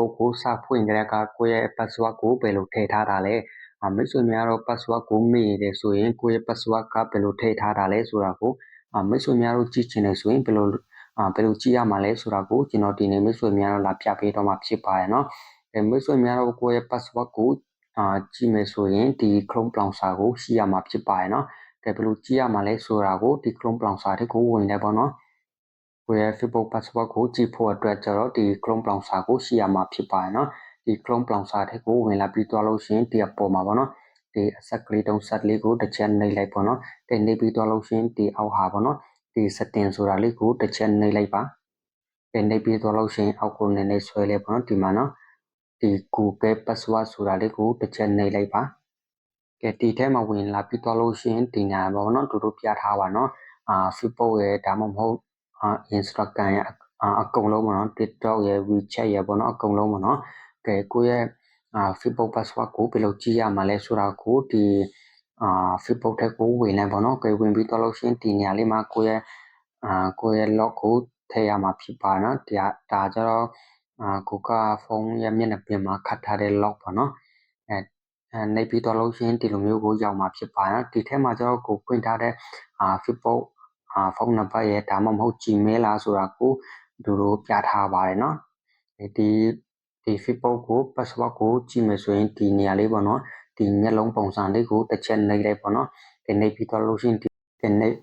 ပုဂ္ဂိုလ်စာဖွင့်ကြတဲ့ကကိုယ့်ရဲ့ password ကိုဘယ်လိုထည့်ထားတာလဲ။မိတ်ဆွေများတော့ password ကိုမေ့တယ်ဆိုရင်ကိုယ့်ရဲ့ password ကဘယ်လိုထည့်ထားတာလဲဆိုတာကိုမိတ်ဆွေများတို့ကြည့်ချင်တယ်ဆိုရင်ဘယ်လိုဘယ်လိုကြည့်ရမှာလဲဆိုတာကိုကျွန်တော်ဒီနေ့မိတ်ဆွေများတို့လာပြပေးတော့မှာဖြစ်ပါတယ်နော်။အဲမိတ်ဆွေများတို့ကိုယ့်ရဲ့ password ကိုအာကြည့်မယ်ဆိုရင်ဒီ Chrome browser ကိုရှိရမှာဖြစ်ပါတယ်နော်။ကဲဘယ်လိုကြည့်ရမှာလဲဆိုတာကိုဒီ Chrome browser တွေကိုဝင်လဲပေါ့နော်။ Google Facebook Password ကိုကြည့်ဖို့အတွက်ကျတော့ဒီ Chrome browser ကိုရှိရမှာဖြစ်ပါတယ်နော်ဒီ Chrome browser ထဲကိုဝင်လာပြီးသွားလို့ရှိရင်ဒီအပေါ်မှာပေါ့နော်ဒီအဆက်ကလေးတုံးဆက်လေးကိုတစ်ချက်နှိပ်လိုက်ပေါ့နော်ဒီနှိပ်ပြီးသွားလို့ရှိရင်ဒီအောက်ဟာပေါ့နော်ဒီ setting ဆိုတာလေးကိုတစ်ချက်နှိပ်လိုက်ပါဒီနှိပ်ပြီးသွားလို့ရှိရင်အောက်ကိုနည်းနည်းဆွဲလိုက်ပေါ့နော်ဒီမှာနော်ဒီ Google password ဆိုတာလေးကိုတစ်ချက်နှိပ်လိုက်ပါကဲဒီထဲမှာဝင်လာပြီးသွားလို့ရှိရင်ဒီညာပေါ့နော်တို့တို့ပြထားပါနော်အာ Facebook ရဲ့ဒါမှမဟုတ် Instagram ရဲ့အကုန်လုံးပေါ့နော် TikTok ရဲ့ WeChat ရဲ့ပေါ့နော်အကုန်လုံးပေါ့နော်ကဲကိုယ့်ရဲ့အာ Facebook password ကိုဘယ်လိုကြည့်ရမှာလဲဆိုတာကိုဒီအာ Facebook ထက်ကိုဝင်လိုက်ပေါ့နော်ကြွေဝင်ပြီးတော့လို့ရှိရင်ဒီနေရာလေးမှာကိုယ့်ရဲ့အာကိုယ့်ရဲ့ log ကိုထည့်ရမှာဖြစ်ပါနော်ဒါဒါကြတော့အာကိုကဖုန်းရဲ့မျက်နှာပြင်မှာခတ်ထားတဲ့ log ပေါ့နော်အဲအဲနေပြီးတော့လို့ရှိရင်ဒီလိုမျိုးကိုရောက်မှာဖြစ်ပါနော်ဒီထဲမှာကျတော့ကိုဖွင့်ထားတဲ့အာ Facebook အာဖုန်းနံပါတ်ရဲ့ဒါမှမဟုတ် Gmail လားဆိုတာကိုသူတို့ပြထားပါတယ်နော်ဒီဒီ Facebook ကို password ကိုကြည့်မယ်ဆိုရင်ဒီနေရာလေးပေါ့နော်ဒီမျက်လုံးပုံစံလေးကိုတစ်ချက်နှိပ်လိုက်ပေါ့နော်ဒီနှိပ်ပြီးတော့လို့ရှိရင်ဒီနှိပ်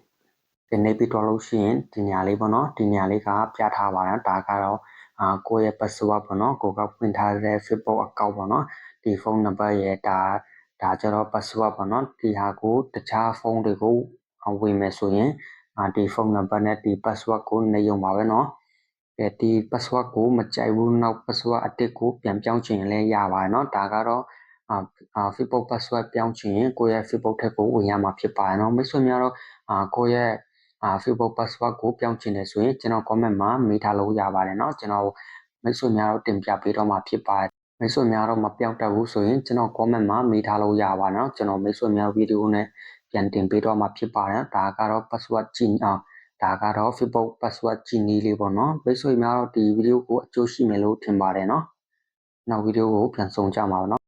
ဒီနှိပ်ပြီးတော့လို့ရှိရင်ဒီနေရာလေးပေါ့နော်ဒီနေရာလေးကပြထားပါတယ်ဒါကတော့အာကိုယ့်ရဲ့ password ပေါ့နော်ကိုကဖွင့်ထားတဲ့ Facebook account ပေါ့နော်ဒီဖုန်းနံပါတ်ရဲ့ဒါဒါကျတော့ password ပေါ့နော်ဒီဟာကိုတခြားဖုန်းတွေကိုဝင်မယ်ဆိုရင်အာ ဒီဖုန်းနံပါတ်နဲ့ဒီ password ကိုနေရုံပါပဲเนาะအဲဒီ password ကိုမကြိုက်ဘူးနောက် password အတစ်ကိုပြန်ပြောင်းချင်လည်းရပါတယ်เนาะဒါကတော့အာ Facebook password ပြောင်းချင်ရင်ကိုယ့်ရဲ့ Facebook ထက်ကိုဝင်ရမှာဖြစ်ပါတယ်เนาะမိတ်ဆွေများတော့အာကိုယ့်ရဲ့အာ Facebook password ကိုပြောင်းချင်တယ်ဆိုရင်ကျွန်တော် comment မှာမေးထားလို့ရပါတယ်เนาะကျွန်တော်မိတ်ဆွေများတို့တင်ပြပေးတော့မှာဖြစ်ပါတယ် မိတ်ဆွေများတော့မပြောက်တတ်ဘူးဆိုရင်ကျွန်တော် comment မှာမေးထားလို့ရပါနော်ကျွန်တော်မိတ်ဆွေများဗီဒီယိုနဲ့ပြန်တင်ပေးတော့မှာဖြစ်ပါတယ်ဒါကတော့ password ကြည့်အောင်ဒါကတော့ Facebook password ကြည့်နည်းလေးပေါ့နော်မိတ်ဆွေများတော့ဒီဗီဒီယိုကိုအကျိုးရှိမယ်လို့ထင်ပါတယ်နော်နောက်ဗီဒီယိုကိုပြန်ဆောင်ကြမှာပါနော်